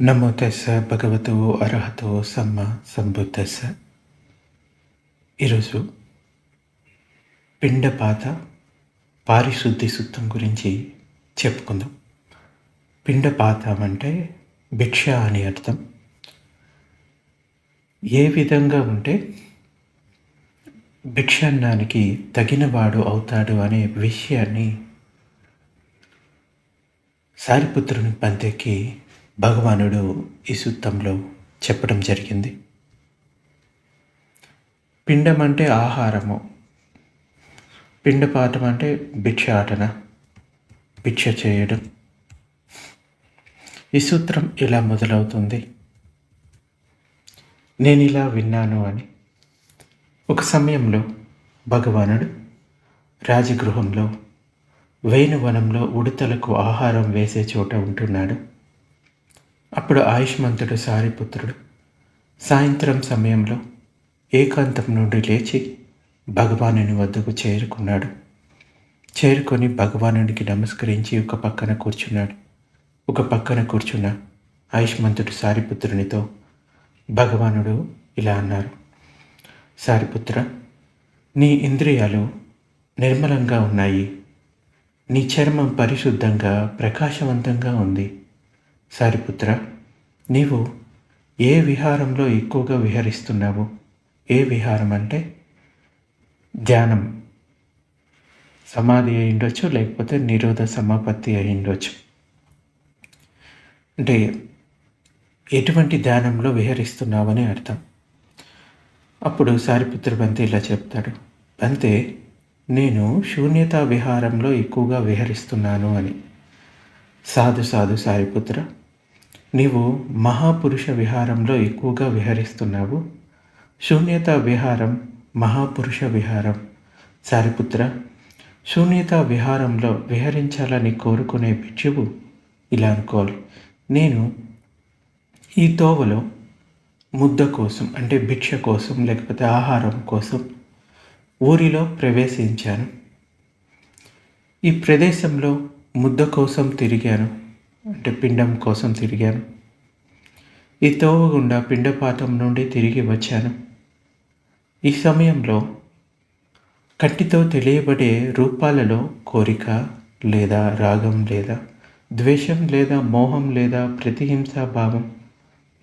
నమో తెస్స భగవతో అర్హతో సమ్మ సంబుద్ధస్స ఈరోజు పిండపాత పారిశుద్ధి సుత్తం గురించి చెప్పుకుందాం పిండపాతం అంటే భిక్ష అని అర్థం ఏ విధంగా ఉంటే భిక్షాన్నానికి తగినవాడు అవుతాడు అనే విషయాన్ని సారిపుత్రుని పంతెక్కి భగవానుడు ఈ సూత్రంలో చెప్పడం జరిగింది. పిండం అంటే ఆహారము. పిండపాఠం అంటే భిక్షాటన భిక్ష చేయడం. ఈ సూత్రం ఇలా మొదలవుతుంది. నేను ఇలా విన్నాను అని. ఒక సమయంలో భగవానుడు రాజగృహంలో వేణువనంలో ఉడతలకు ఆహారం వేసే చోట ఉంటున్నాడు. అప్పుడు ఆయుష్మంతుడు సారిపుత్రుడు. సాయంత్రం సమయంలో ఏకాంతం నుండి లేచి భగవానుని వద్దకు చేరుకున్నాడు. చేరుకొని భగవానునికి నమస్కరించి ఒక పక్కన కూర్చున్నాడు. ఒక పక్కన కూర్చున్న ఆయుష్మంతుడు సారిపుత్రునితో భగవానుడు ఇలా అన్నారు. సారిపుత్ర నీ ఇంద్రియాలు నిర్మలంగా ఉన్నాయి. నీ చర్మం పరిశుద్ధంగా ప్రకాశవంతంగా ఉంది. సారిపుత్ర నీవు ఏ విహారంలో ఎక్కువగా విహరిస్తున్నావు? ఏ విహారం అంటే ధ్యానం. సమాధి అయి ఉండొచ్చు లేకపోతే నిరోధ సమాపత్తి అయి ఉండొచ్చు. అంటే ఎటువంటి ధ్యానంలో విహరిస్తున్నావని అర్థం. అప్పుడు సారిపుత్ర బంతి ఇలా చెప్తాడు. అంతే నేను శూన్యతా విహారంలో ఎక్కువగా విహరిస్తున్నాను అని. సాధు సాధు సారిపుత్ర నీవు మహాపురుష విహారంలో ఎక్కువగా విహరిస్తున్నావు. శూన్యత విహారం మహాపురుష విహారం. సారిపుత్ర శూన్యత విహారంలో విహరించాలని కోరుకునే భిక్షువు ఇలా అనుకోవాలి. నేను ఈ తోవలో ముద్ద కోసం అంటే భిక్ష కోసం లేకపోతే ఆహారం కోసం ఊరిలో ప్రవేశించాను. ఈ ప్రదేశంలో ముద్ద కోసం తిరిగాను. అంటే పిండం కోసం తిరిగాను. ఈ తోవ గుండా పిండపాతం నుండి తిరిగి వచ్చాను. ఈ సమయంలో కంటితో తెలియబడే రూపాలలో కోరిక లేదా రాగం లేదా ద్వేషం లేదా మోహం లేదా ప్రతిహింసా భావం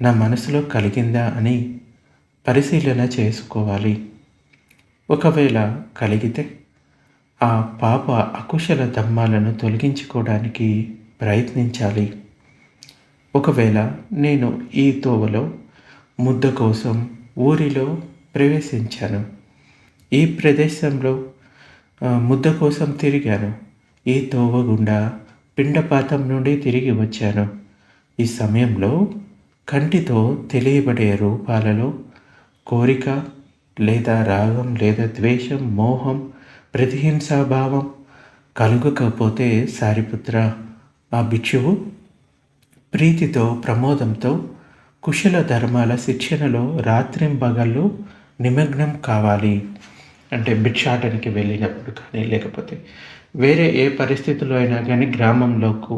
నా మనసులో కలిగిందా అని పరిశీలన చేసుకోవాలి. ఒకవేళ కలిగితే ఆ పాప అకుశల దమ్మాలను తొలగించుకోవడానికి ప్రయత్నించాలి. ఒకవేళ నేను ఈ తోవలో ముద్ద కోసం ఊరిలో ప్రవేశించాను. ఈ ప్రదేశంలో ముద్ద కోసం తిరిగాను. ఈ తోవ గుండా పిండపాతం నుండి తిరిగి వచ్చాను. ఈ సమయంలో కంటితో తెలియబడే రూపాలలో కోరిక లేదా రాగం లేదా ద్వేషం మోహం ప్రతిహింసాభావం కలుగకపోతే సారిపుత్ర ఆ భిక్షువు ప్రీతితో ప్రమోదంతో కుశల ధర్మాల శిక్షణలో రాత్రింబగళ్ళు నిమగ్నం కావాలి. అంటే భిక్షాటనికి వెళ్ళినప్పుడు కానీ లేకపోతే వేరే ఏ పరిస్థితుల్లో అయినా కానీ గ్రామంలోకి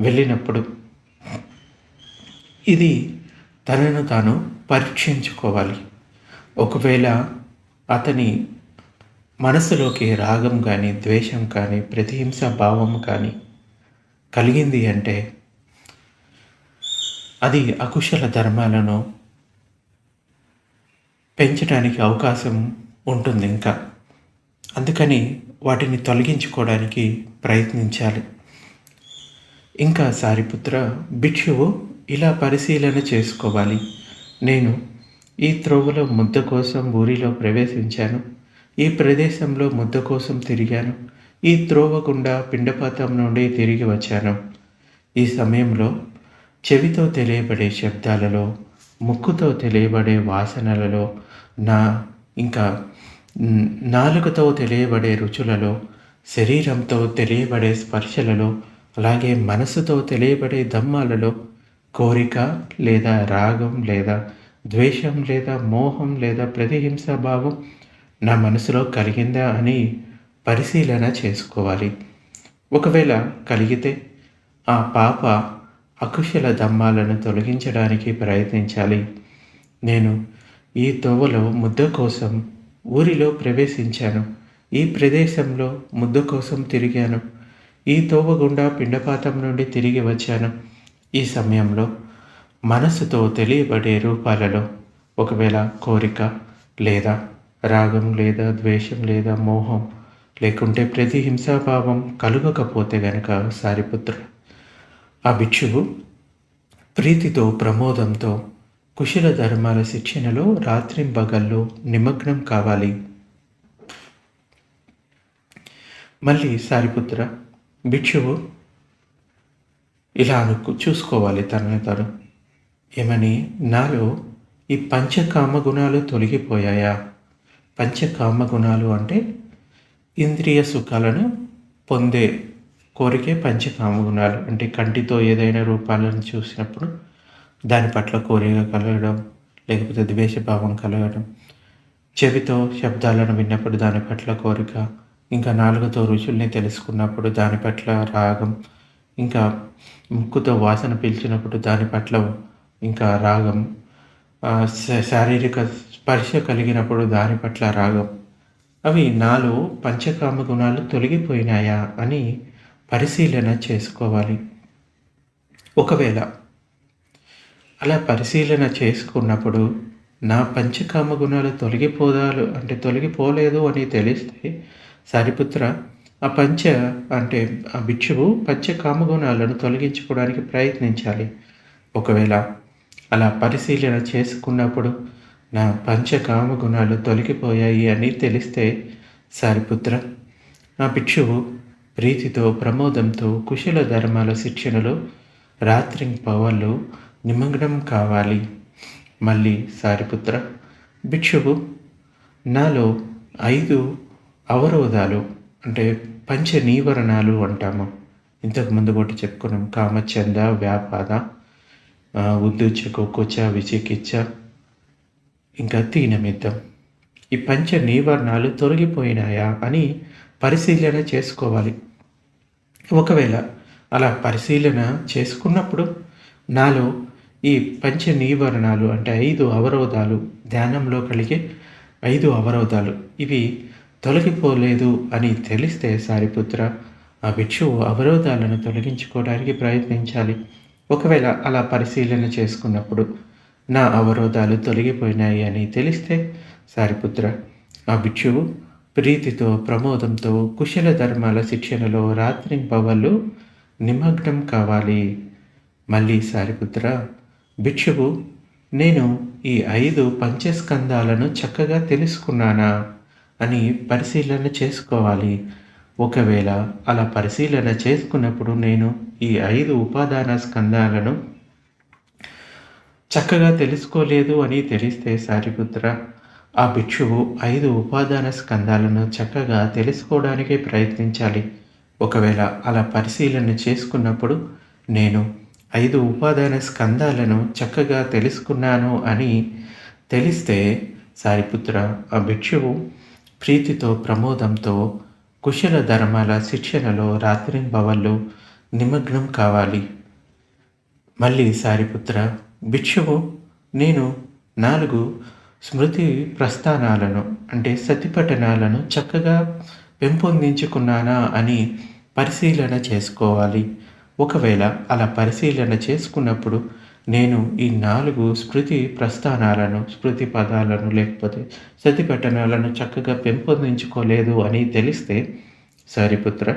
వెళ్ళినప్పుడు ఇది తనను తాను పరీక్షించుకోవాలి. ఒకవేళ అతని మనసులోకి రాగం కానీ ద్వేషం కానీ ప్రతిహింస భావం కానీ కలిగింది అంటే అది అకుశల ధర్మాలను పెంచడానికి అవకాశం ఉంటుంది ఇంకా. అందుకని వాటిని తొలగించుకోవడానికి ప్రయత్నించాలి. ఇంకా సారిపుత్ర భిక్షువు ఇలా పరిశీలన చేసుకోవాలి. నేను ఈ త్రోవలో ముద్ద కోసం ఊరిలో ప్రవేశించాను. ఈ ప్రదేశంలో ముద్ద కోసం తిరిగాను. ఈ త్రోవ గుండా పిండపాతం నుండి తిరిగి వచ్చాను. ఈ సమయంలో చెవితో తెలియబడే శబ్దాలలో ముక్కుతో తెలియబడే వాసనలలో నా ఇంకా నాలుకతో తెలియబడే రుచులలో శరీరంతో తెలియబడే స్పర్శలలో అలాగే మనసుతో తెలియబడే దమ్మాలలో కోరిక లేదా రాగం లేదా ద్వేషం లేదా మోహం లేదా ప్రతిహింస భావం నా మనసులో కలిగిందా అని పరిశీలన చేసుకోవాలి. ఒకవేళ కలిగితే ఆ పాప అకుశల దమ్మాలను తొలగించడానికి ప్రయత్నించాలి. నేను ఈ తోవలో ముద్ద కోసం ఊరిలో ప్రవేశించాను. ఈ ప్రదేశంలో ముద్ద కోసం తిరిగాను. ఈ తోవ గుండా పిండపాతం నుండి తిరిగి వచ్చాను. ఈ సమయంలో మనసుతో తెలియబడే రూపాలలో ఒకవేళ కోరిక లేదా రాగం లేదా ద్వేషం లేదా మోహం లేకుంటే ప్రతి హింసాభావం కలుగకపోతే గనక సారిపుత్ర ఆ భిక్షువు ప్రీతితో ప్రమోదంతో కుశల ధర్మాల శిక్షణలో రాత్రింబగల్లో నిమగ్నం కావాలి. మళ్ళీ సారిపుత్ర భిక్షువు ఇలా అనుకు చూసుకోవాలి తనని తను. ఏమని నాలో ఈ పంచకామ గుణాలు తొలగిపోయాయా? పంచకామ గుణాలు అంటే ఇంద్రియ సుఖాలను పొందే కోరికే పంచకామగుణాలు అంటే కంటితో ఏదైనా రూపాలను చూసినప్పుడు దాని పట్ల కోరిక కలగడం లేకపోతే ద్వేషభావం కలగడం చెవితో శబ్దాలను విన్నప్పుడు దాని పట్ల కోరిక ఇంకా నాలుగుతో రుచుల్ని తెలుసుకున్నప్పుడు దాని పట్ల రాగం ఇంకా ముక్కుతో వాసన పీల్చినప్పుడు దాని పట్ల ఇంకా రాగం శారీరక స్పర్శ కలిగినప్పుడు దాని పట్ల రాగం. అవి నాలో పంచకామ గుణాలు తొలగిపోయినాయా అని పరిశీలన చేసుకోవాలి. ఒకవేళ అలా పరిశీలన చేసుకున్నప్పుడు నా పంచకామ గుణాలు తొలగిపోదాలు అంటే తొలగిపోలేదు అని తెలిస్తే సరిపుత్ర ఆ పంచ అంటే ఆ భిక్షువు పంచకామ గుణాలను తొలగించుకోవడానికి ప్రయత్నించాలి. ఒకవేళ అలా పరిశీలన చేసుకున్నప్పుడు నా పంచకామ గుణాలు తొలగిపోయాయి అని తెలిస్తే సారిపుత్ర నా భిక్షువు ప్రీతితో ప్రమోదంతో కుశల ధర్మాల శిక్షణలో రాత్రి పవర్లు నిమగ్నం కావాలి. మళ్ళీ సారిపుత్ర భిక్షువు నాలో ఐదు అవరోధాలు అంటే పంచ నీవరణాలు అంటాము ఇంతకుముందు కూడా చెప్పుకున్నాం కామచంద వ్యాపార ఉద్దుచ కుచ విచికిచ్చ ఇంకా తీనమిద్దం ఈ పంచ నివారణాలు తొలగిపోయినాయా అని పరిశీలన చేసుకోవాలి. ఒకవేళ అలా పరిశీలన చేసుకున్నప్పుడు నాలో ఈ పంచ నివారణాలు అంటే ఐదు అవరోధాలు ధ్యానంలో కలిగే ఐదు అవరోధాలు ఇవి తొలగిపోలేదు అని తెలిస్తే సారిపుత్ర ఆ భిక్షువు అవరోధాలను తొలగించుకోవడానికి ప్రయత్నించాలి. ఒకవేళ అలా పరిశీలన చేసుకున్నప్పుడు నా అవరోధాలు తొలగిపోయినాయి అని తెలిస్తే సారిపుత్ర ఆ భిక్షువు ప్రీతితో ప్రమోదంతో కుశల ధర్మాల శిక్షణలో రాత్రి పవళ్ళు నిమగ్నం కావాలి. మళ్ళీ సారిపుత్ర భిక్షువు నేను ఈ ఐదు పంచస్కందాలను చక్కగా తెలుసుకున్నానా అని పరిశీలన చేసుకోవాలి. ఒకవేళ అలా పరిశీలన చేసుకున్నప్పుడు నేను ఈ ఐదు ఉపాదాన స్కందాలను చక్కగా తెలుసుకోలేదు అని తెలిస్తే సారిపుత్ర ఆ భిక్షువు ఐదు ఉపాదాన స్కందాలను చక్కగా తెలుసుకోవడానికి ప్రయత్నించాలి. ఒకవేళ అలా పరిశీలన చేసుకున్నప్పుడు నేను ఐదు ఉపాదాన స్కందాలను చక్కగా తెలుసుకున్నాను అని తెలిస్తే సారిపుత్ర ఆ భిక్షువు ప్రీతితో ప్రమోదంతో కుశల ధర్మాల శిక్షణలో రాత్రింబవళ్ళు నిమగ్నం కావాలి మళ్ళీ సారిపుత్ర భిక్షువు నేను నాలుగు స్మృతి ప్రస్థానాలను అంటే సతిపఠనాలను చక్కగా పెంపొందించుకున్నానా అని పరిశీలన చేసుకోవాలి. ఒకవేళ అలా పరిశీలన చేసుకున్నప్పుడు నేను ఈ నాలుగు స్మృతి ప్రస్థానాలను స్మృతి పదాలను లేకపోతే సతిపఠనాలను చక్కగా పెంపొందించుకోలేదు అని తెలిస్తే సారిపుత్ర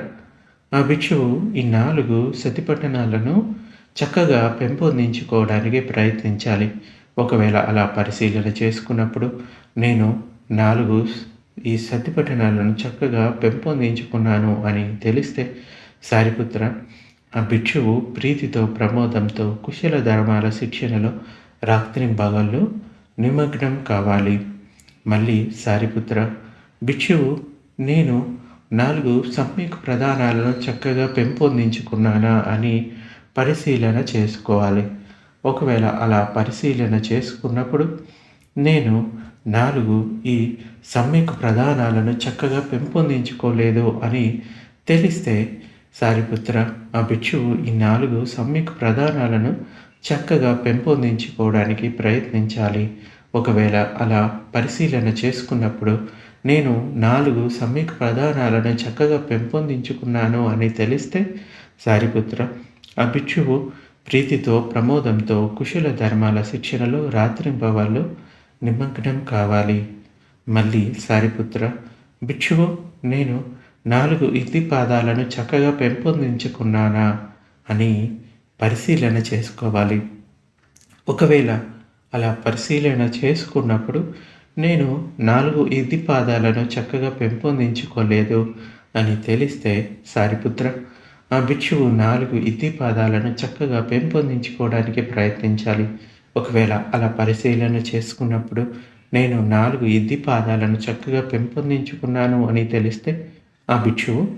ఆ భిక్షువు ఈ నాలుగు సతిపఠనాలను చక్కగా పెంపొందించుకోవడానికి ప్రయత్నించాలి. ఒకవేళ అలా పరిశీలన చేసుకున్నప్పుడు నేను నాలుగు ఈ సతిపట్టణాలను చక్కగా పెంపొందించుకున్నాను అని తెలిస్తే సారిపుత్ర ఆ భిక్షువు ప్రీతితో ప్రమోదంతో కుశల ధర్మాల శిక్షణలో రాత్రి భాగాల్లో నిమగ్నం కావాలి. మళ్ళీ సారిపుత్ర భిక్షువు నేను నాలుగు సమ్యక్ ప్రధానాలను చక్కగా పెంపొందించుకున్నానా అని పరిశీలన చేసుకోవాలి. ఒకవేళ అలా పరిశీలన చేసుకున్నప్పుడు నేను నాలుగు ఈ సమ్యక్ ప్రధానాలను చక్కగా పెంపొందించుకోలేదు అని తెలిస్తే సారిపుత్ర ఆ భిక్షువు ఈ నాలుగు సమ్యక్ ప్రధానాలను చక్కగా పెంపొందించుకోవడానికి ప్రయత్నించాలి. ఒకవేళ అలా పరిశీలన చేసుకున్నప్పుడు నేను నాలుగు సమ్యక్ ప్రధానాలను చక్కగా పెంపొందించుకున్నాను అని తెలిస్తే సారిపుత్ర ఆ భిక్షువు ప్రీతితో ప్రమోదంతో కుశల ధర్మాల శిక్షణలో రాత్రింపవాళ్ళు నిమగ్నం కావాలి. మళ్ళీ సారిపుత్ర భిక్షువు నేను నాలుగు ఇతి పాదాలను చక్కగా పెంపొందించుకున్నానా అని పరిశీలన చేసుకోవాలి. ఒకవేళ అలా పరిశీలన చేసుకున్నప్పుడు నేను నాలుగు ఇది పాదాలను చక్కగా పెంపొందించుకోలేదు అని తెలిస్తే సారిపుత్ర ఆ భిక్షువు నాలుగు ఇతిపాదాలను చక్కగా పెంపొందించుకోవడానికి ప్రయత్నించాలి. ఒకవేళ అలా పరిశీలన చేసుకున్నప్పుడు నేను నాలుగు ఇద్ది పాదాలను చక్కగా పెంపొందించుకున్నాను అని తెలిస్తే ఆ భిక్షువు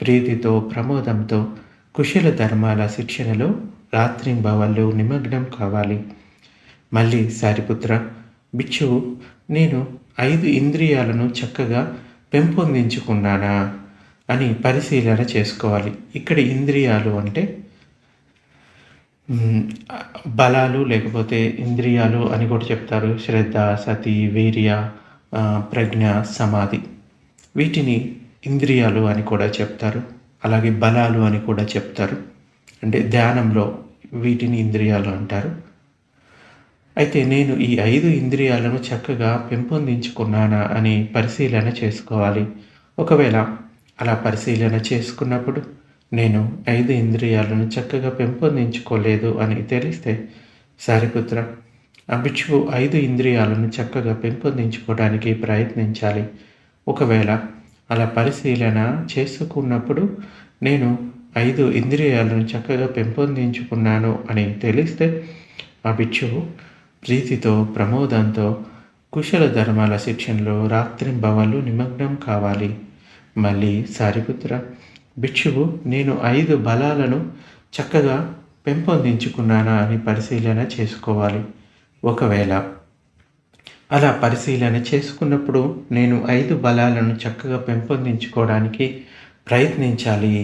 ప్రీతితో ప్రమోదంతో కుశల ధర్మాల శిక్షణలో రాత్రింబవళ్ళు నిమగ్నం కావాలి. మళ్ళీ సారిపుత్ర భిక్షువు నేను ఐదు ఇంద్రియాలను చక్కగా పెంపొందించుకున్నానా? అని పరిశీలన చేసుకోవాలి. ఇక్కడ ఇంద్రియాలు అంటే బలాలు లేకపోతే ఇంద్రియాలు అని కూడా చెప్తారు. శ్రద్ధ సతి వీర్య ప్రజ్ఞ సమాధి. వీటిని ఇంద్రియాలు అని కూడా చెప్తారు. అలాగే బలాలు అని కూడా చెప్తారు. అంటే ధ్యానంలో వీటిని ఇంద్రియాలు అంటారు. అయితే నేను ఈ ఐదు ఇంద్రియాలను చక్కగా పెంపొందించుకున్నానా అని పరిశీలన చేసుకోవాలి. ఒకవేళ అలా పరిశీలన చేసుకున్నప్పుడు నేను ఐదు ఇంద్రియాలను చక్కగా పెంపొందించుకోలేదు అని తెలిస్తే సారిపుత్ర అభిక్షువు ఐదు ఇంద్రియాలను చక్కగా పెంపొందించుకోవడానికి ప్రయత్నించాలి. ఒకవేళ అలా పరిశీలన చేసుకున్నప్పుడు నేను ఐదు ఇంద్రియాలను చక్కగా పెంపొందించుకున్నాను అని తెలిస్తే ఆ భిక్షువు ప్రీతితో ప్రమోదంతో కుశల ధర్మాల శిక్షణలో రాత్రింబవళ్ళు నిమగ్నం కావాలి. మళ్ళీ సారిపుత్ర భిక్షువు నేను ఐదు బలాలను చక్కగా పెంపొందించుకున్నానా అని పరిశీలన చేసుకోవాలి. ఒకవేళ అలా పరిశీలన చేసుకున్నప్పుడు నేను ఐదు బలాలను చక్కగా పెంపొందించుకోవడానికి ప్రయత్నించాలి.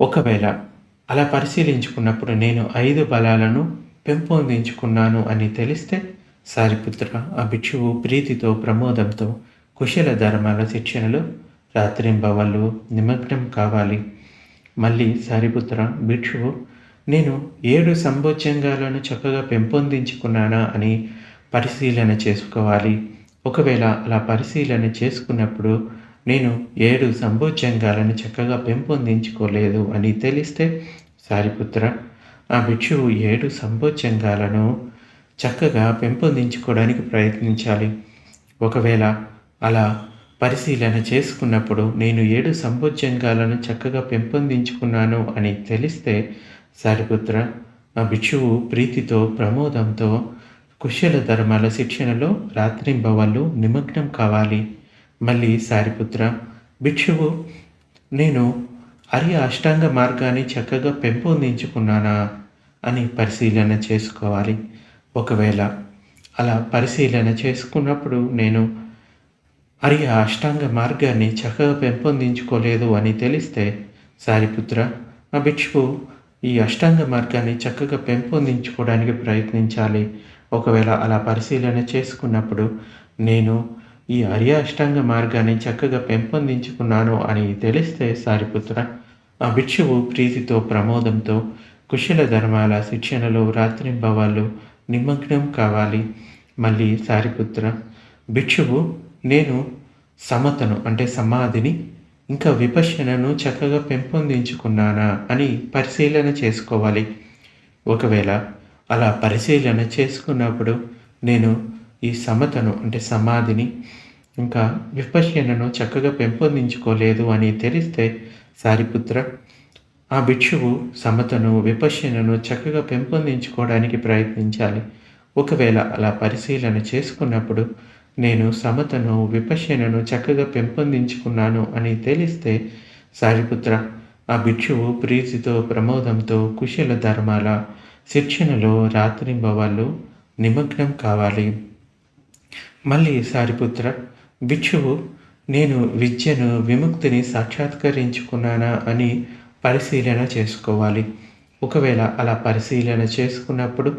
ఒకవేళ అలా పరిశీలించుకున్నప్పుడు నేను ఐదు బలాలను పెంపొందించుకున్నాను అని తెలిస్తే సారిపుత్ర ఆ భిక్షువు ప్రీతితో ప్రమోదంతో కుశల ధర్మాల శిక్షణలో రాత్రింబవళ్ళు నిమగ్నం కావాలి. మళ్ళీ సారిపుత్ర భిక్షువు నేను ఏడు సంభోజ్యంగాలను చక్కగా పెంపొందించుకున్నానా అని పరిశీలన చేసుకోవాలి. ఒకవేళ అలా పరిశీలన చేసుకున్నప్పుడు నేను ఏడు సంభోజ్యంగాలను చక్కగా పెంపొందించుకోలేదు అని తెలిస్తే సారిపుత్ర ఆ భిక్షువు ఏడు సంభోజ్యంగాలను చక్కగా పెంపొందించుకోవడానికి ప్రయత్నించాలి. ఒకవేళ అలా పరిశీలన చేసుకున్నప్పుడు నేను ఏడు సంభోజ్యంగాలను చక్కగా పెంపొందించుకున్నాను అని తెలిస్తే సారిపుత్ర ఆ భిక్షువు ప్రీతితో ప్రమోదంతో కుశల ధర్మాల శిక్షణలో రాత్రింబవళ్ళు నిమగ్నం కావాలి. మళ్ళీ సారిపుత్ర భిక్షువు నేను అరి అష్టాంగ మార్గాన్ని చక్కగా పెంపొందించుకున్నానా అని పరిశీలన చేసుకోవాలి. ఒకవేళ అలా పరిశీలన చేసుకున్నప్పుడు నేను అరి అష్టాంగ మార్గాన్ని చక్కగా పెంపొందించుకోలేదు అని తెలిస్తే సారిపుత్ర ఆ భిక్షువు ఈ అష్టాంగ మార్గాన్ని చక్కగా పెంపొందించుకోవడానికి ప్రయత్నించాలి. ఒకవేళ అలా పరిశీలన చేసుకున్నప్పుడు నేను ఈ అర్య అష్టాంగ మార్గాన్ని చక్కగా పెంపొందించుకున్నాను అని తెలిస్తే సారిపుత్ర ఆ భిక్షువు ప్రీతితో ప్రమోదంతో కుశల ధర్మాల శిక్షణలో రాత్రింబవాళ్ళు నిమగ్నం కావాలి. మళ్ళీ సారిపుత్ర భిక్షువు నేను సమతను అంటే సమాధిని ఇంకా విపశ్యనను చక్కగా పెంపొందించుకున్నానా అని పరిశీలన చేసుకోవాలి. ఒకవేళ అలా పరిశీలన చేసుకున్నప్పుడు నేను ఈ సమతను అంటే సమాధిని ఇంకా విపశ్యనను చక్కగా పెంపొందించుకోలేదు అని తెలిస్తే సారిపుత్ర ఆ భిక్షువు సమతను విపశ్యనను చక్కగా పెంపొందించుకోవడానికి ప్రయత్నించాలి. ఒకవేళ అలా పరిశీలన చేసుకున్నప్పుడు నేను సమతను విపశనను చక్కగా పెంపొందించుకున్నాను అని తెలిస్తే సారిపుత్ర ఆ భిక్షువు ప్రీతితో ప్రమోదంతో కుశల ధర్మాల శిక్షణలో రాత్రింబవాళ్ళు నిమగ్నం కావాలి. మళ్ళీ సారిపుత్ర భిక్షువు నేను విద్యను విముక్తిని సాక్షాత్కరించుకున్నానా అని పరిశీలన చేసుకోవాలి. ఒకవేళ అలా పరిశీలన చేసుకున్నప్పుడు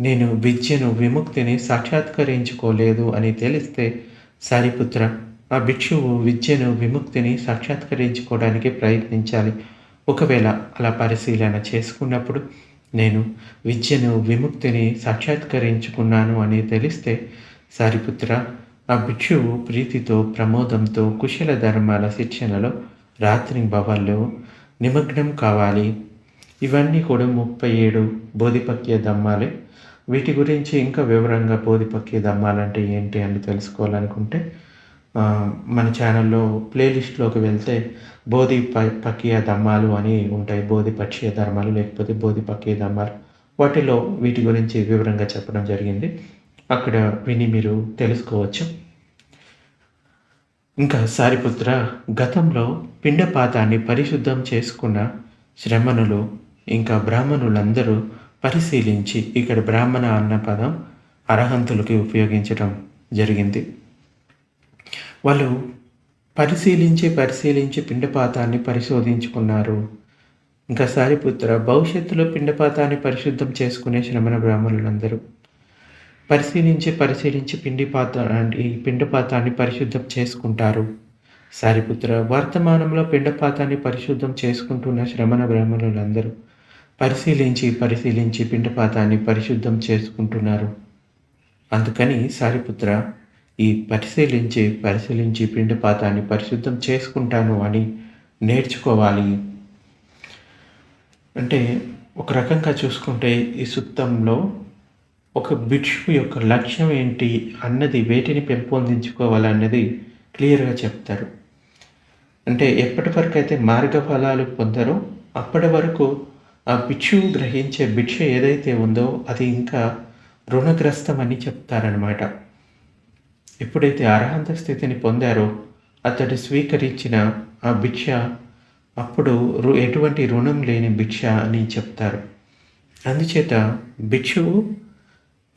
నేను విద్యను విముక్తిని సాక్షాత్కరించుకోలేదు అని తెలిస్తే సారిపుత్ర ఆ భిక్షువు విద్యను విముక్తిని సాక్షాత్కరించుకోవడానికి ప్రయత్నించాలి. ఒకవేళ అలా పరిశీలన చేసుకున్నప్పుడు నేను విద్యను విముక్తిని సాక్షాత్కరించుకున్నాను అని తెలిస్తే సారిపుత్ర ఆ భిక్షువు ప్రీతితో ప్రమోదంతో కుశల ధర్మాల శిక్షణలో రాత్రి భవాల్లో నిమగ్నం కావాలి. ఇవన్నీ కూడా ముప్పై ఏడు బోధిపక్య ధమ్మాలే వీటి గురించి ఇంకా వివరంగా బోధిపక్కి దమ్మాలంటే ఏంటి అని తెలుసుకోవాలనుకుంటే మన ఛానల్లో ప్లేలిస్ట్లోకి వెళ్తే బోధి పక్కీయ దమ్మాలు అని ఉంటాయి. బోధి పక్షీయ ధర్మాలు లేకపోతే బోధి పక్కీయ దమ్మాలు. వాటిలో వీటి గురించి వివరంగా చెప్పడం జరిగింది. అక్కడ విని మీరు తెలుసుకోవచ్చు. ఇంకా సారిపుత్ర గతంలో పిండపాతాన్ని పరిశుద్ధం చేసుకున్న శ్రమణులు ఇంకా బ్రాహ్మణులందరూ పరిశీలించి ఇక్కడ బ్రాహ్మణ అన్న పదం అర్హంతులకి ఉపయోగించడం జరిగింది. వాళ్ళు పరిశీలించి పరిశీలించి పిండపాతాన్ని పరిశోధించుకున్నారు. ఇంకా సారిపుత్ర భవిష్యత్తులో పిండపాతాన్ని పరిశుద్ధం చేసుకునే శ్రమణ బ్రాహ్మణులందరూ పరిశీలించి పరిశీలించి పిండిపాత ఈ పిండపాతాన్ని పరిశుద్ధం చేసుకుంటారు. సారిపుత్ర వర్తమానంలో పిండపాతాన్ని పరిశుద్ధం చేసుకుంటున్న శ్రమణ బ్రాహ్మణులందరూ పరిశీలించి పరిశీలించి పిండపాతాన్ని పరిశుద్ధం చేసుకుంటున్నారు. అందుకని సారిపుత్ర ఈ పరిశీలించి పరిశీలించి పిండపాతాన్ని పరిశుద్ధం చేసుకుంటాను అని నేర్చుకోవాలి. అంటే ఒక రకంగా చూసుకుంటే ఈ సుత్తంలో ఒక భిక్షు యొక్క లక్ష్యం ఏంటి అన్నది వేటిని పెంపొందించుకోవాలన్నది క్లియర్గా చెప్తారు. అంటే ఎప్పటి వరకు అయితే మార్గ ఫలాలు పొందరో అప్పటి వరకు ఆ భిక్షువు గ్రహించే భిక్ష ఏదైతే ఉందో అది ఇంకా రుణగ్రస్తమని చెప్తారనమాట ఎప్పుడైతే అర్హంత స్థితిని పొందారో అతడు స్వీకరించిన ఆ భిక్ష అప్పుడు ఎటువంటి రుణం లేని భిక్ష అని చెప్తారు. అందుచేత భిక్షువు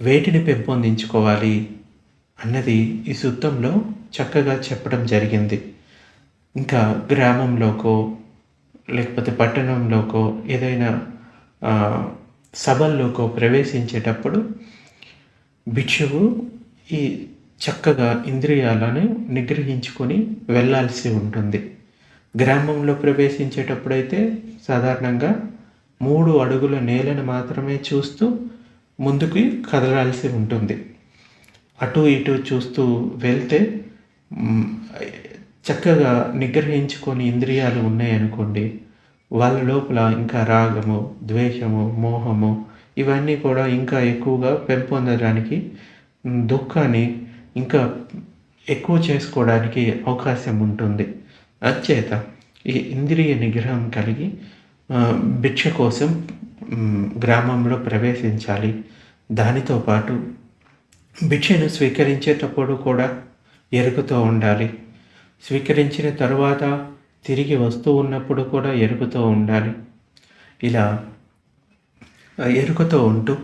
వేటిని పెంపొందించుకోవాలి అన్నది ఈ సూత్రంలో చక్కగా చెప్పడం జరిగింది. ఇంకా గ్రామంలోకో లేకపోతే పట్టణంలోకో ఏదైనా సభల్లోకో ప్రవేశించేటప్పుడు భిక్షువు ఈ చక్కగా ఇంద్రియాలను నిగ్రహించుకొని వెళ్ళాల్సి ఉంటుంది. గ్రామంలో ప్రవేశించేటప్పుడైతే సాధారణంగా మూడు అడుగుల నేలను మాత్రమే చూస్తూ ముందుకి కదలాల్సి ఉంటుంది. అటు ఇటు చూస్తూ వెళ్తే చక్కగా నిగ్రహించుకొని ఇంద్రియాలు ఉన్నాయనుకోండి వాళ్ళ లోపల ఇంకా రాగము ద్వేషము మోహము ఇవన్నీ కూడా ఇంకా ఎక్కువగా పెంపొందడానికి దుఃఖాన్ని ఇంకా ఎక్కువ చేసుకోవడానికి అవకాశం ఉంటుంది. అచేత ఈ ఇంద్రియ నిగ్రహం కలిగి భిక్ష కోసం గ్రామంలో ప్రవేశించాలి. దానితో పాటు భిక్షను స్వీకరించేటప్పుడు కూడా ఎరుకుతూ ఉండాలి. స్వీకరించిన తరువాత తిరిగి వస్తూ ఉన్నప్పుడు కూడా ఎరుకుతూ ఉండాలి. ఇలా ఎరుకతో ఉంటూ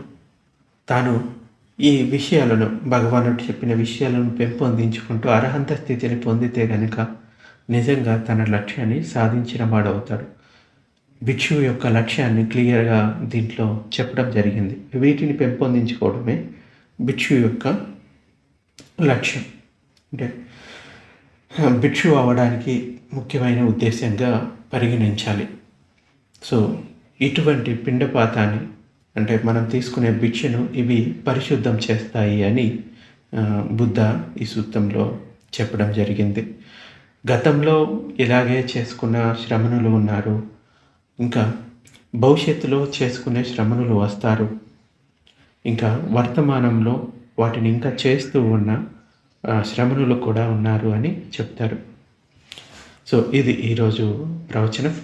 తాను ఈ విషయాలను భగవానుడు చెప్పిన విషయాలను పెంపొందించుకుంటూ అర్హంత స్థితిని పొందితే గనుక నిజంగా తన లక్ష్యాన్ని సాధించిన వాడవుతాడు. భిక్షువు యొక్క లక్ష్యాన్ని క్లియర్గా దీంట్లో చెప్పడం జరిగింది. వీటిని పెంపొందించుకోవడమే భిక్షు యొక్క లక్ష్యం. అంటే భిక్షు అవ్వడానికి ముఖ్యమైన ఉద్దేశంగా పరిగణించాలి. సో ఇటువంటి పిండపాతాన్ని అంటే మనం తీసుకునే భిక్షను ఇవి పరిశుద్ధం చేస్తాయి అని బుద్ధ ఈ సూత్రంలో చెప్పడం జరిగింది. గతంలో ఇలాగే చేసుకున్న శ్రమణులు ఉన్నారు. ఇంకా భవిష్యత్తులో చేసుకునే శ్రమణులు వస్తారు. ఇంకా వర్తమానంలో వాటిని ఇంకా చేస్తూ ఉన్న శ్రమణులు కూడా ఉన్నారు అని చెప్తారు. సో ఇది ఈరోజు ప్రవచనం.